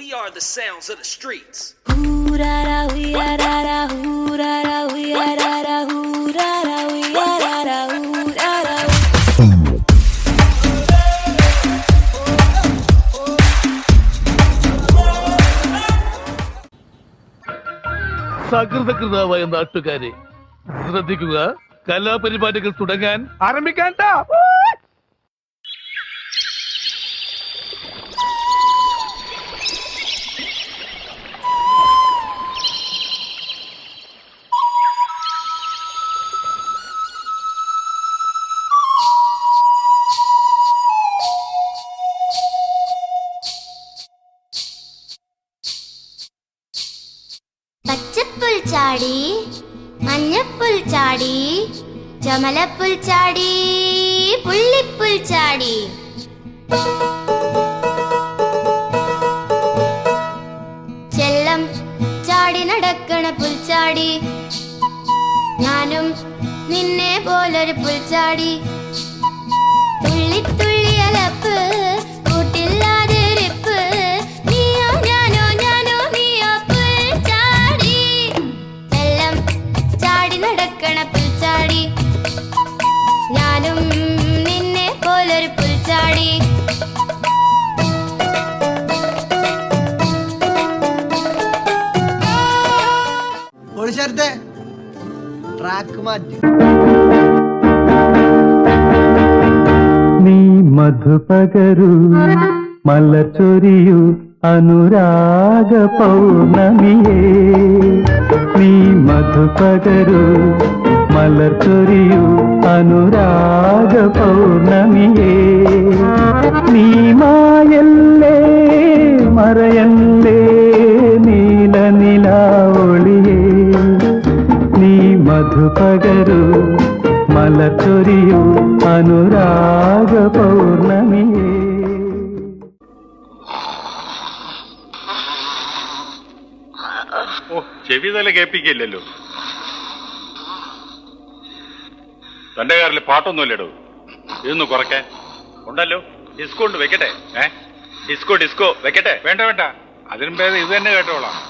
We are the sounds of the streets. സകൃതകൃതാവായ നാട്ടുകാരെ ശ്രദ്ധിക്കുക കലാപരിപാടികൾ തുടങ്ങാൻ ആരംഭിക്കാൻ ചാടി മഞ്ഞപ്പുൽ ചാടി ചമലപ്പുൽ ചാടി പുള്ളിപ്പുൽ ചാടി ചെല്ലം ചാടി നടക്കണ പുൽച്ചാടി ഞാനും നിന്നെ പോലൊരു പുൽച്ചാടി. തുള്ളി തുള്ളി അലപ്പ് ഒളിച്ചേർത്തെ ട്രാക്ക് മാറ്റി. നീ മധുപകരു മലച്ചൊരിയു അനുരാഗ പൗർണമിയേ. നീ മധുപകരു മലർച്ചൊരിയു അനുരാഗ പൗർണമിയേ. നീ മറയല്ലേ നീല നിലാവൊളിയേ നീ മധുപകരു മലച്ചൊരിയു അനുരാഗ പൗർണമിയേ ചെവി തല കേൾപ്പിക്കില്ലല്ലോ. തന്റെ കാറിൽ പാട്ടൊന്നുമില്ലടോ. ഇതൊന്ന് കുറയ്ക്കാൻ. ഉണ്ടല്ലോ. ഡിസ്കോ ഉണ്ട് വെക്കട്ടെ. ഏ? Disco disco. വെക്കട്ടെ. വേണ്ട വേണ്ട. അതിനും ഭേദം ഇത് തന്നെ കേട്ടോളാം.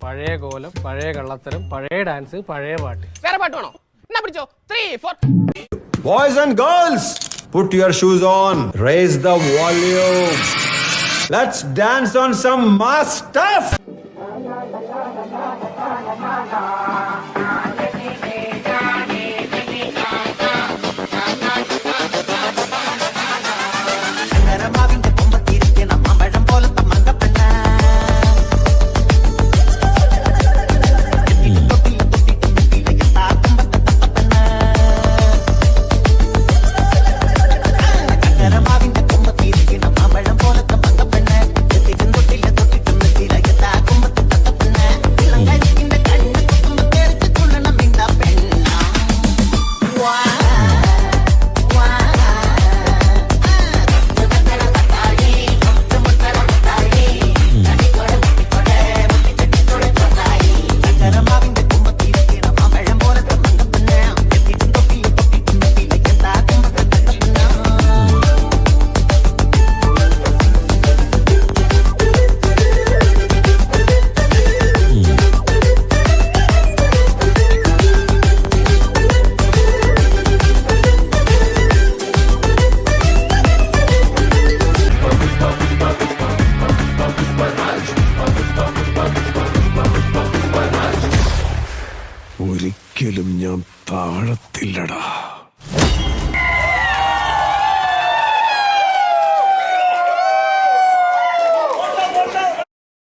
പഴയ കോലം പഴയ കള്ളത്തരം പഴയ ഡാൻസ് പഴയ പാട്ട് വേറെ പാട്ട് വേണോ എന്നാ പിടിച്ചോ three four Boys and girls, put your shoes on, raise the volume. Let's dance on some mass stuff. താവളത്തില്ലടാ